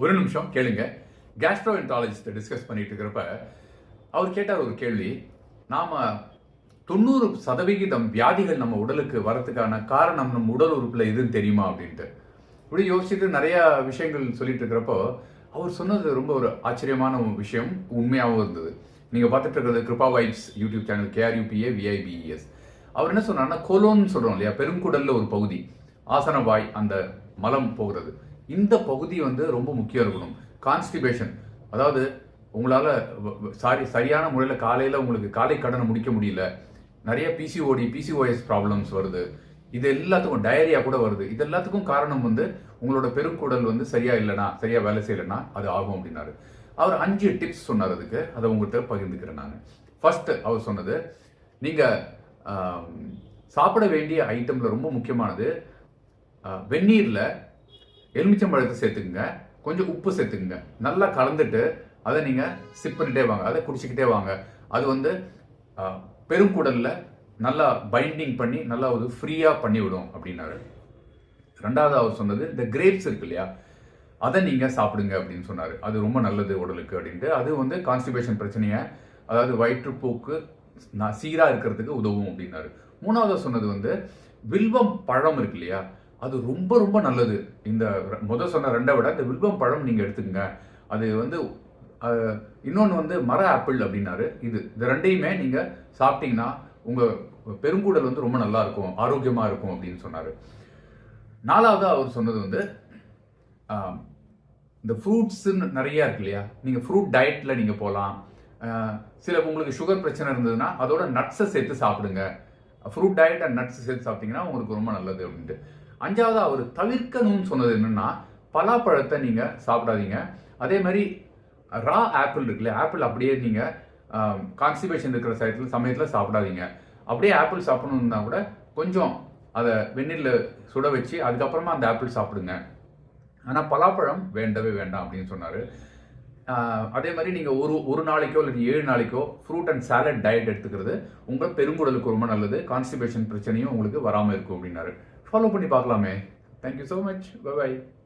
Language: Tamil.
ஒரு நிமிஷம் கேளுங்க. கேஸ்ட்ரோஎன்டாலஜிஸ்ட் டிஸ்கஸ் பண்ணிட்டு இருக்கிறப்ப அவர் கேட்டார் ஒரு கேள்வி. நாம் தொண்ணூறு சதவிகிதம் வியாதிகள் நம்ம உடலுக்கு வரதுக்கான காரணம் நம்ம உடல் உறுப்பில் எதுன்னு தெரியுமா அப்படின்ட்டு. இப்படி யோசிச்சுட்டு நிறையா விஷயங்கள் சொல்லிட்டு இருக்கிறப்போ அவர் சொன்னது ரொம்ப ஒரு ஆச்சரியமான ஒரு விஷயம் உண்மையாகவும் இருந்தது. நீங்கள் பார்த்துட்டு இருக்கிறது Kiruba vibes YouTube channel K R U P A V I B E S. அவர் என்ன சொன்னார்னா கோலோன்னு சொல்கிறோம் இல்லையா பெருங்குடலில் ஒரு பகுதி ஆசனவாய் அந்த மலம் போகிறது. இந்த பகுதி வந்து ரொம்ப முக்கியம் இருக்கணும். கான்ஸ்டிபேஷன் அதாவது உங்களால் சாரி சரியான முறையில் காலையில் உங்களுக்கு காலை கடனை முடிக்க முடியல. நிறைய பிசிஓடி பிசிஓஎஸ் ப்ராப்ளம்ஸ் வருது. இது எல்லாத்துக்கும் டயரியா கூட வருது. இது எல்லாத்துக்கும் காரணம் வந்து உங்களோட பெருங்குடல் வந்து சரியா இல்லைனா சரியா வேலை செய்யலைன்னா அது ஆகும் அப்படின்னாரு. அவர் அஞ்சு டிப்ஸ் சொன்னார் அதுக்கு. அதை உங்கள்கிட்ட பகிர்ந்துக்கிறேன் நான். ஃபர்ஸ்ட் அவர் சொன்னது நீங்க சாப்பிட வேண்டிய ஐட்டம்ல ரொம்ப முக்கியமானது வெந்நீரில் வெந்நீர்ல எலுமிச்சம்பழத்தை சேர்த்துக்குங்க. கொஞ்சம் உப்பு சேர்த்துக்குங்க. நல்லா கலந்துட்டு அதை நீங்கள் சிப் பண்ணிட்டே வாங்க. அதை குடிச்சிக்கிட்டே வாங்க. அது வந்து பெருங்குடலில் நல்லா பைண்டிங் பண்ணி நல்லா ஒரு ஃப்ரீயாக பண்ணிவிடும் அப்படின்னாரு. ரெண்டாவது அவர் சொன்னது இந்த கிரேப்ஸ் இருக்கு இல்லையா? அதை நீங்கள் சாப்பிடுங்க அப்படின்னு சொன்னார். அது ரொம்ப நல்லது உடலுக்கு அப்படின்ட்டு. அது வந்து கான்ஸ்டிபேஷன் பிரச்சனையை அதாவது வயிற்றுப்போக்கு நான் சீராக இருக்கிறதுக்கு உதவும் அப்படின்னாரு. மூணாவது சொன்னது வந்து வில்வம் பழம் இருக்கு இல்லையா? அது ரொம்ப ரொம்ப நல்லது. இந்த முதல் முத சொன்ன ரெண்டை விட இந்த வில்வம் பழம் நீங்கள் எடுத்துக்கங்க. அது வந்து இன்னொன்று வந்து மர ஆப்பிள் அப்படின்னாரு. இது இந்த ரெண்டையுமே நீங்கள் சாப்பிட்டீங்கன்னா உங்கள் பெருங்கூடல் வந்து ரொம்ப நல்லா இருக்கும் ஆரோக்கியமாக இருக்கும் அப்படின்னு சொன்னார். நாலாவது அவர் சொன்னது வந்து இந்த ஃப்ரூட்ஸுன்னு நிறையா இருக்கு இல்லையா? நீங்கள் ஃப்ரூட் டயட்டில் நீங்கள் போகலாம் சில உங்களுக்கு சுகர் பிரச்சனை இருந்ததுன்னா அதோட நட்ஸை சேர்த்து சாப்பிடுங்க. ஃப்ரூட் டயட் அண்ட் நட்ஸ் சேர்த்து சாப்பிட்டீங்கன்னா உங்களுக்கு ரொம்ப நல்லது அப்படின்ட்டு. அஞ்சாவது அவர் தவிர்க்கணும்னு சொன்னது என்னன்னா பலாப்பழத்தை நீங்கள் சாப்பிடாதீங்க. அதே மாதிரி ரா ஆப்பிள் இருக்குல்ல ஆப்பிள் அப்படியே நீங்கள் கான்ஸ்டிபேஷன் இருக்கிற சமயத்தில் சமயத்தில் சாப்பிடாதீங்க. அப்படியே ஆப்பிள் சாப்பிடணுன்னா கூட கொஞ்சம் அதை வெந்நீரில் சுட வச்சு அதுக்கப்புறமா அந்த ஆப்பிள் சாப்பிடுங்க. ஆனால் பலாப்பழம் வேண்டவே வேண்டாம் அப்படின்னு சொன்னார். அதே மாதிரி நீங்கள் ஒரு ஒரு நாளைக்கோ இல்லை ஏழு நாளைக்கோ ஃப்ரூட் அண்ட் சாலட் டயட் எடுத்துக்கிறது உங்கள் பெருங்குடலுக்கு ரொம்ப நல்லது. கான்ஸ்டிபேஷன் பிரச்சனையும் உங்களுக்கு வராமல் இருக்கும் அப்படின்னாரு. follow Puni Pakla Thank you so much. Bye bye.